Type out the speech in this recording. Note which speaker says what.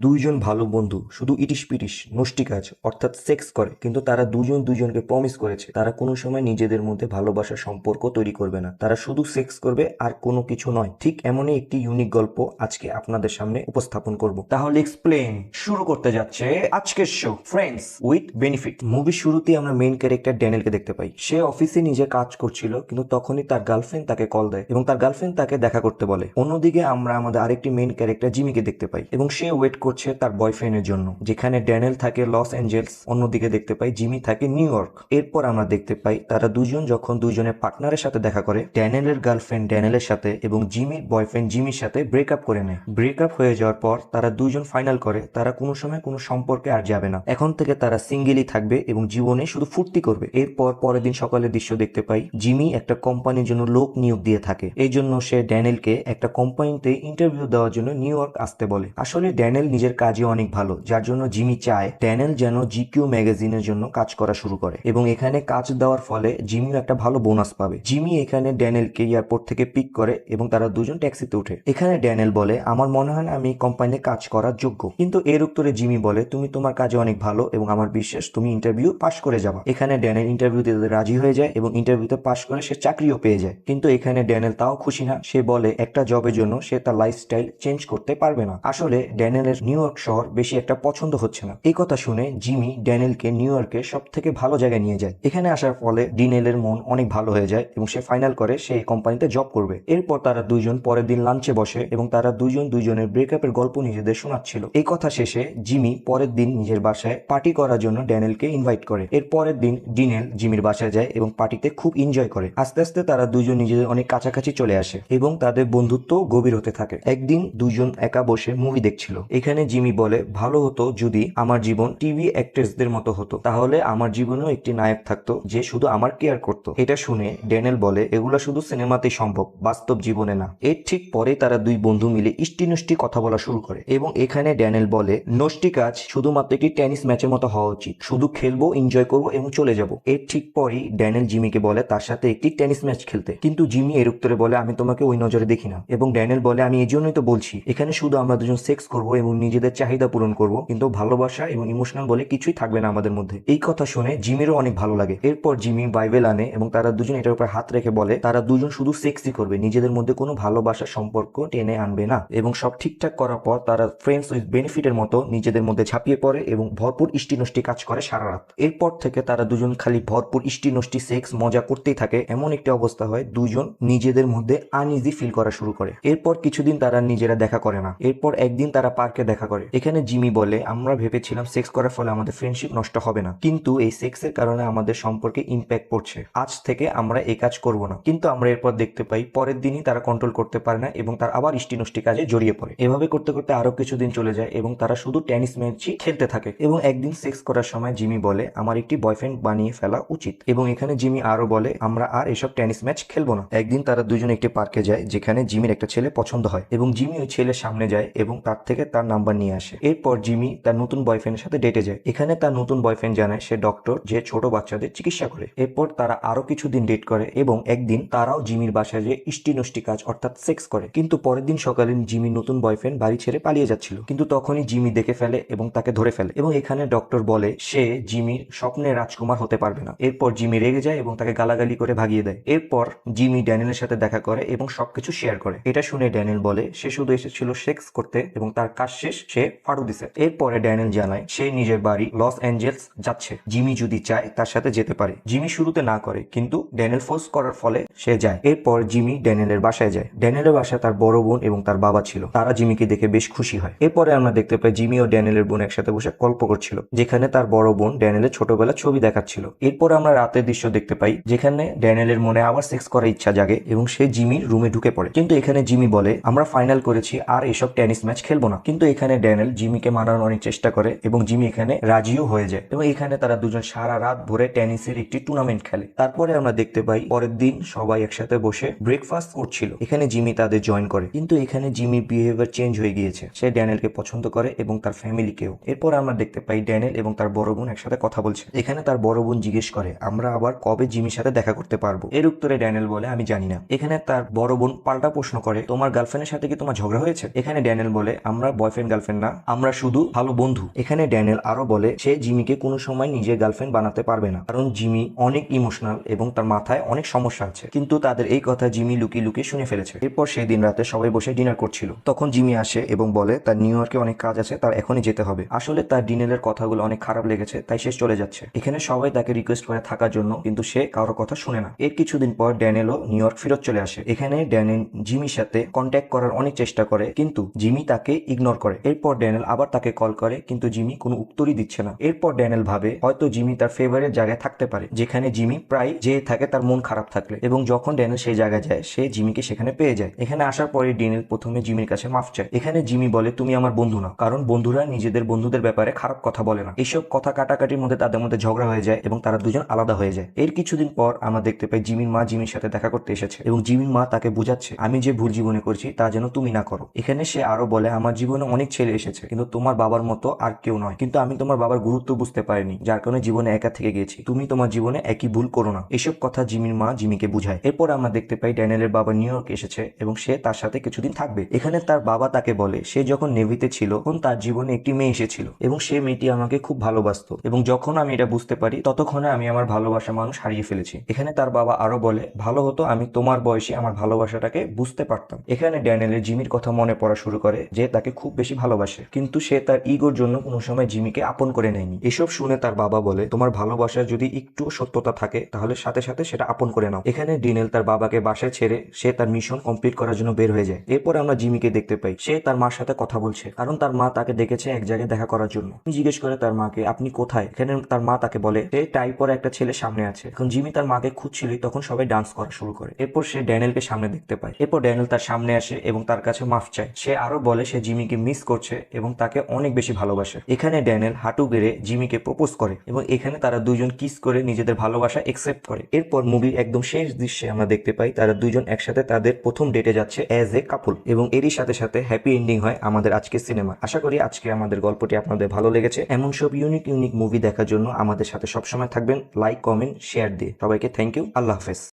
Speaker 1: দুইজন ভালো বন্ধু, শুধু ইটিস পিটিস নষ্টি কাজ অর্থাৎ সেক্স করে, কিন্তু তারা দুজন দুজনকে প্রমিস করেছে। তারা কোনো সময় নিজেদের মধ্যে ভালোবাসার সম্পর্ক তৈরি করবে না। তারা শুধু সেক্স করবে আর কোনো কিছু নয়। ঠিক এমনই একটি ইউনিক গল্প আজকে আপনাদের সামনে উপস্থাপন করব। তাহলে এক্সপ্লেন শুরু করতে যাচ্ছে আজকের শো ফ্রেন্ডস উইথ বেনিফিট মুভির শুরুতেই আমরা মেইন ক্যারেক্টার ড্যানিয়েলকে দেখতে পাই। সে অফিসে নিজে কাজ করছিল, কিন্তু তখনই তার গার্লফ্রেন্ড তাকে কল দেয় এবং তার গার্লফ্রেন্ড তাকে দেখা করতে বলে। অন্যদিকে আমরা আমাদের আরেকটি মেইন ক্যারেক্টার জিমিকে দেখতে পাই এবং সে ওয়েট করছে তার বয়ফ্রেন্ডের জন্য। যেখানে ড্যানিয়েল থাকে লস অ্যাঞ্জেলস অন্যদিকে দেখতে পাই জিমি থাকে নিউ ইয়র্ক এরপর আমরা দেখতে পাই তারা দুজন যখন দুজনের পার্টনারের সাথে দেখা করে ড্যানিয়েলের গার্লফ্রেন্ড ড্যানিয়েলের সাথে এবং জিমির বয়ফ্রেন্ড জিমির সাথে ব্রেকআপ করে নেয়। ব্রেকআপ হয়ে যাওয়ার পর তারা দুজন ফাইনাল করে, তারা কোনো সময় কোনো সম্পর্কে আর যাবে না। এখন থেকে তারা সিঙ্গেলই থাকবে এবং জীবনে শুধু ফুর্তি করবে। এরপর পরের দিন সকালের দৃশ্য দেখতে পাই জিমি একটা কোম্পানির জন্য লোক নিয়োগ দিয়ে থাকে। এই জন্য সে ড্যানিয়েলকে একটা কোম্পানিতে ইন্টারভিউ দেওয়ার জন্য নিউ ইয়র্ক আসতে বলে। আসলে ড্যানিয়েল নিজের কাজে অনেক ভালো, যার জন্য জিমি চায় ড্যানিয়েল যেন জিকিউ ম্যাগাজিনের জন্য কাজ করা শুরু করে। এবং এখানে কাজ দেওয়ার ফলে জিমিও একটা ভালো বোনাস পাবে। জিমি এখানে ড্যানিয়েলকে এয়ারপোর্ট থেকে পিক করে এবং তারা দুজন ট্যাক্সিতে ওঠে। এখানে ড্যানেল বলে, আমার মনে হয় না আমি কোম্পানিতে কাজ করার যোগ্য। কিন্তু এর উত্তরে জিমি বলে, তুমি তোমার কাজে অনেক ভালো এবং আমার বিশ্বাস তুমি ইন্টারভিউ পাশ করে যাবা। এখানে ড্যানিয়েল ইন্টারভিউ দিতে রাজি হয়ে যায় এবং ইন্টারভিউতে পাশ করে সে চাকরিও পেয়ে যায়। কিন্তু এখানে ড্যানেল তাও খুশি না। সে বলে, একটা জবের জন্য সে তার লাইফস্টাইল চেঞ্জ করতে পারবে না। আসলে ড্যানিয়েলের নিউ ইয়র্ক শহর বেশি একটা পছন্দ হচ্ছে না। এই কথা শুনে জিমি ড্যানিয়েলকে নিউ ইয়র্কে সব থেকে ভালো জায়গায় নিয়ে যায়। এখানে আসার ফলে ডিনেলের মন অনেক ভালো হয়ে যায় এবং সে ফাইনাল করে সে কোম্পানিতে জব করবে। এরপর তারা দুইজন পরের দিন লাঞ্চে বসে এবং তারা দুইজন দুইজনের ব্রেকআপের গল্প নিজেদের শোনাচ্ছিল। এই কথা শেষে জিমি পরের দিন নিজের বাসায় পার্টি করার জন্য ড্যানিয়েলকে ইনভাইট করে। এর পরের দিন ডিনেল জিমির বাসায় যায় এবং পার্টিতে খুব এনজয় করে। আস্তে আস্তে তারা দুইজন নিজেদের অনেক কাছাকাছি চলে আসে এবং তাদের বন্ধুত্ব গভীর হতে থাকে। একদিন দুজন একা বসে মুভি দেখছিল। এখানে জিমি বলে, ভালো হতো যদি আমার জীবন টিভি অ্যাক্ট্রেসদের মতো হতো। তাহলে আমার জীবনেও একটি নায়ক থাকতো যে শুধু আমার কেয়ার করতো। এটা শুনে ড্যানেল বলে, এগুলো শুধু সিনেমাতেই সম্ভব, বাস্তব জীবনে না। এর ঠিক পরে তারা দুই বন্ধু মিলে ইষ্টি নষ্টি কথা বলা শুরু করে এবং এখানে ড্যানেল বলে নষ্টি কাজ শুধুমাত্র একটি টেনিস ম্যাচের মতো হওয়া উচিত। শুধু খেলব এনজয় করব এবং চলে যাব। এর ঠিক পরেই ড্যানেল জিমিকে বলে, তার সাথে একটি টেনিস ম্যাচ খেলতে। কিন্তু জিমি এর উত্তরে বলে, আমি তোমাকে ওই নজরে দেখি না। এবং ড্যানেল বলে, আমি এই জন্যই তো বলছি, এখানে শুধু আমরা দুজন সেক্স করব এবং নিজেদের চাহিদা পূরণ করব, কিন্তু ভালোবাসা এবং ইমোশনাল বলে কিছুই থাকবে না আমাদের মধ্যে। এই কথা শুনে জিমিরও অনেক ভালো লাগে। এরপর জিমি বাইবেল আনে এবং তারা দুজন এটার উপর হাত রেখে বলে, তারা দুজন শুধু সেক্সই করবে, নিজেদের মধ্যে কোনো ভালোবাসার সম্পর্ক টেনে আনবে না। এবং সব ঠিকঠাক করার পর তারা ফ্রেন্ডস উইথ বেনিফিটের মতো নিজেদের মধ্যে ঝাঁপিয়ে পড়ে এবং ভরপুর ইষ্টি নষ্টি কাজ করে সারা রাত। এরপর থেকে তারা দুজন খালি ভরপুর ইষ্টি নষ্টি সেক্স মজা করতেই থাকে। এমন একটি অবস্থা হয়, দুজন নিজেদের মধ্যে আনইজি ফিল করা শুরু করে। এরপর কিছুদিন তারা নিজেরা দেখা করে না। এরপর একদিন তারা পার্কে দেখা করে। এখানে জিমি বলে, আমরা ভেবেছিলাম সেক্স করার ফলে আমাদের ফ্রেন্ডশিপ নষ্ট হবে না। কিন্তু এই সেক্সের কারণে আমাদের সম্পর্কে ইম্প্যাক্ট পড়ছে। আজ থেকে আমরা এই কাজ করব না। কিন্তু আমরা এরপর দেখতে পাই, পরের দিনই তারা কন্ট্রোল করতে পারে না এবং তার আবার ইষ্টি নষ্টি কাজে জড়িয়ে পড়ে। এভাবে করতে করতে আরও কিছুদিন চলে যায় এবং তারা শুধু টেনিস ম্যাচই খেলতে থাকে। এবং একদিন সেক্স করার সময় জিমি বলে, আমার একটি বয়ফ্রেন্ড বানিয়ে ফেলা উচিত। এবং এখানে জিমি আরও বলে, আমরা আর এসব টেনিস ম্যাচ খেলব না। একদিন তারা দুজন একটি পার্কে যায়, যেখানে জিমির একটা ছেলে পছন্দ হয় এবং জিমি ওই ছেলের সামনে যায় এবং তার থেকে তার নাম্বার নিয়ে আসে। এরপর জিমি তার নতুন বয়ফ্রেন্ডের সাথে ডেটে যায়। এখানে তার নতুন বয়ফ্রেন্ড জানায় সে ডক্টর যে ছোট বাচ্চাদের চিকিৎসা করে। এরপর তারা আরও কিছুদিন ডেট করে এবং একদিন তারাও জিমির বাসায় যে ইষ্টি নষ্টি কাজ অর্থাৎ সেক্স করে। কিন্তু পরের দিন সকালে জিমির নতুন বয়ফ্রেন্ড বাড়ি ছেড়ে পালিয়ে যাচ্ছিল। কিন্তু তখনই জিমি দেখে ফেলে এবং তাকে ধরে ফেলে। এবং এখানে ডক্টর বলে সে জিমির স্বপ্নে রাজকুমার হতে পারবে না। এরপর জিমি রেগে যায় এবং তাকে গালাগালি করে ভাগিয়ে দেয়। এরপর জিমি ড্যানিয়েলের সাথে দেখা করে এবং সবকিছু শেয়ার করে। এটা শুনে ড্যানিয়েল বলে, সে শুধু এসেছিল সেক্স করতে এবং তার কাজ শেষ সে ফাড়ু দিছে। এরপরে ড্যানিয়েল জানায়, সে নিজের বাড়ি লস অ্যাঞ্জেলস যাচ্ছে। জিমি যদি চায়, তার সাথে যেতে পারে। জিমি শুরুতে না করে, কিন্তু ড্যানিয়েল ফোর্স করার ফলে সে যায়। এরপর জিমি ড্যানিয়েলের বাসায় যায়। ড্যানিয়েলের বাসায় তার বড় বোন এবং তার বাবা ছিল। তারা জিমিকে দেখে বেশ খুশি হয়। এরপরে আমরা দেখতে পাই জিমি ও ড্যানিয়েলের বোন একসাথে বসে গল্প করছিল, যেখানে তার বড় বোন ড্যানিয়েলের ছোটবেলা ছবি দেখাচ্ছিল। এরপর আমরা রাতের দৃশ্য দেখতে পাই, যেখানে ড্যানিয়েলের মনে আবার সেক্স করার ইচ্ছা জাগে এবং সে জিমির রুমে ঢুকে পড়ে। কিন্তু এখানে জিমি বলে, আমরা ফাইনাল করেছি, আর এসব টেনিস ম্যাচ খেলব না। কিন্তু এখানে ড্যানিয়েল জিমিকে মানানোর অনেক চেষ্টা করে এবং জিমি এখানে রাজিও হয়ে যায়। এবং এখানে তারা দুজন সারা রাত ভরে টেনিসের একটি টুর্নামেন্ট খেলে। তারপরে আমরা দেখতে পাই পরের দিন সবাই একসাথে বসে ব্রেকফাস্ট করছিল। এখানে জিমি তাদের জয়েন করে। কিন্তু এখানে জিমির বিহেভিয়ার চেঞ্জ হয়ে গিয়েছে। সে ড্যানিয়েলকে পছন্দ করে এবং তার ফ্যামিলিকেও এরপর আমরা দেখতে পাই ড্যানিয়েল এবং তার বড় বোন একসাথে কথা বলছে। এখানে তার বড় বোন জিজ্ঞেস করে, আমরা আবার কবে জিমির সাথে দেখা করতে পারব? এর উত্তরে ড্যানিয়েল বলে, আমি জানি না। এখানে তার বড় বোন পাল্টা প্রশ্ন করে, তোমার গার্লফ্রেন্ডের সাথে কি তোমার ঝগড়া হয়েছে? এখানে ড্যানিয়েল বলে, আমরা বয়ফ্রেন্ড বয়ফ্রেন্ড গার্লফ্রেন্ড না। আমরা শুধু ভালো বন্ধু। এখানে ড্যানিয়েল আরও বলে, সে জিমিকে কোনো সময় নিজের গার্লফ্রেন্ড বানাতে পারবে না। কারণ জিমি অনেক ইমোশনাল এবং তার মাথায় অনেক সমস্যা আছে। কিন্তু তাদের এই কথা জিমি লুকিয়ে লুকিয়ে শুনে ফেলেছে। এরপর সেই দিন রাতে সবাই বসে ডিনার করছিল। তখন জিমি আসে এবং বলে, তার নিউ ইয়র্কে অনেক কাজ আছে, তার এখনই যেতে হবে। আসলে তার ডিনেলের কথাগুলো অনেক খারাপ লেগেছে, তাই সে চলে যাচ্ছে। এখানে সবাই তাকে রিকোয়েস্ট করে থাকার জন্য, কিন্তু সে কারোর কথা শুনে না। এর কিছুদিন পর ড্যানেলও নিউ ইয়র্ক ফেরত চলে আসে। এখানে ড্যানেল জিমির সাথে কন্ট্যাক্ট করার অনেক চেষ্টা করে, কিন্তু জিমি তাকে ইগনোর করে। এরপর ড্যানেল আবার তাকে কল করে, কিন্তু জিমি কোনো উত্তরই দিচ্ছে না। এরপর ড্যানেল ভাবে, হয়তো জিমি তার ফেভারিট জায়গায় থাকতে পারে, যেখানে জিমি প্রায় যেয়ে থাকে তার মন খারাপ থাকলে। এবং যখন ড্যানেল সেই জায়গায় যায়, সে জিমিকে সেখানে পেয়ে যায়। এখানে আসার পরে ড্যানেল প্রথমে জিমির কাছে মাফ চায়। এখানে জিমি বলে, তুমি আমার বন্ধু না। কারণ বন্ধুরা নিজেদের বন্ধুদের ব্যাপারে খারাপ কথা বলে না। এইসব কথা কাটাকাটির মধ্যে তাদের মধ্যে ঝগড়া হয়ে যায় এবং তারা দুজন আলাদা হয়ে যায়। এর কিছুদিন পর আমরা দেখতে পাই জিমির মা জিমির সাথে দেখা করতে এসেছে এবং জিমির মা তাকে বোঝাচ্ছে, আমি যে ভুল জীবনে করছি তা যেন তুমি না করো। এখানে সে আরও বলে, আমার জীবনে অনেক ছেলে এসেছে, কিন্তু তোমার বাবার মতো আর কেউ নয়। কিন্তু আমি তোমার বাবার গুরুত্ব বুঝতে পারিনি, যার কারণে জীবনে একা থেকে গেছি তুমি তোমার জীবনে একই ভুল করো না। এসব কথা জিমির মা জিমিকে বুঝায়। এরপর আমরা দেখতে পাই ড্যানিয়েলের বাবা নিউ ইয়র্ক এসেছে এবং সে তার সাথে কিছুদিন থাকবে। এখানে তার বাবা তাকে বলে, সে যখন নেভিতে ছিল, তখন তার জীবনে একটি মেয়ে এসেছিল এবং সে মেয়েটি আমাকে খুব ভালোবাসতো এবং যখন আমি এটা বুঝতে পারি, ততক্ষণে আমি আমার ভালোবাসা মানুষ হারিয়ে ফেলেছি। এখানে তার বাবা আরও বলে, ভালো হতো আমি তোমার বয়সে আমার ভালোবাসাটাকে বুঝতে পারতাম। এখানে ড্যানিয়েলের জিমির কথা মনে পড়া শুরু করে, যে তাকে খুব বেশি ভালোবাসে, কিন্তু সে তার ইগোর জন্য কোনো সময় জিমিকে আপন করে নেয়নি। এসব শুনে তার বাবা বলে, তোমার ভালোবাসার যদি একটু সত্যতা থাকে, তাহলে সাথে সাথে সেটা আপন করে নাও। এখানে ডিনেল তার বাবাকে বাসায় ছেড়ে সে তার মিশন কমপ্লিট করার জন্য বের হয়ে যায়। এরপর আমরা জিমিকে দেখতে পাই। সে তার মার সাথে কথা বলছে, কারণ তার মা তাকে ডেকেছে এক জায়গায় দেখা করার জন্য। জিজ্ঞেস করে, তার মাকে আপনি কোথায়? এখানে তার মা তাকে বলে, সে টাই পরে একটা ছেলে সামনে আছে। এখন জিমি তার মাকে খুঁজছিল তখন সবাই ডান্স করা শুরু করে। এরপর সে ড্যানেলকে সামনে দেখতে পায়। এরপর ড্যানেল তার সামনে আসে এবং তার কাছে মাফ চায়। সে আরও বলে, সে জিমিকে মিস করছে এবং তাকে অনেক বেশি ভালোবাসে। এখানে ড্যানেল হাঁটু গেড়ে জিমিকে প্রপোজ করে এবং এখানে তারা দুইজন কিস করে নিজেদের ভালোবাসা একসেপ্ট করে। এরপর মুভির একদম শেষ দৃশ্যে আমরা দেখতে পাই তারা দুইজন একসাথে তাদের প্রথম ডেটে যাচ্ছে অ্যাজ এ কাপল এবং এরই সাথে সাথে হ্যাপি এন্ডিং হয় আমাদের আজকের সিনেমা আশা করি আজকে আমাদের গল্পটি আপনাদের ভালো লেগেছে। এমন সব ইউনিক ইউনিক মুভি দেখার জন্য আমাদের সাথে সবসময় থাকবেন। লাইক কমেন্ট শেয়ার দিয়ে। সবাইকে থ্যাংক ইউ আল্লাহ হাফেজ।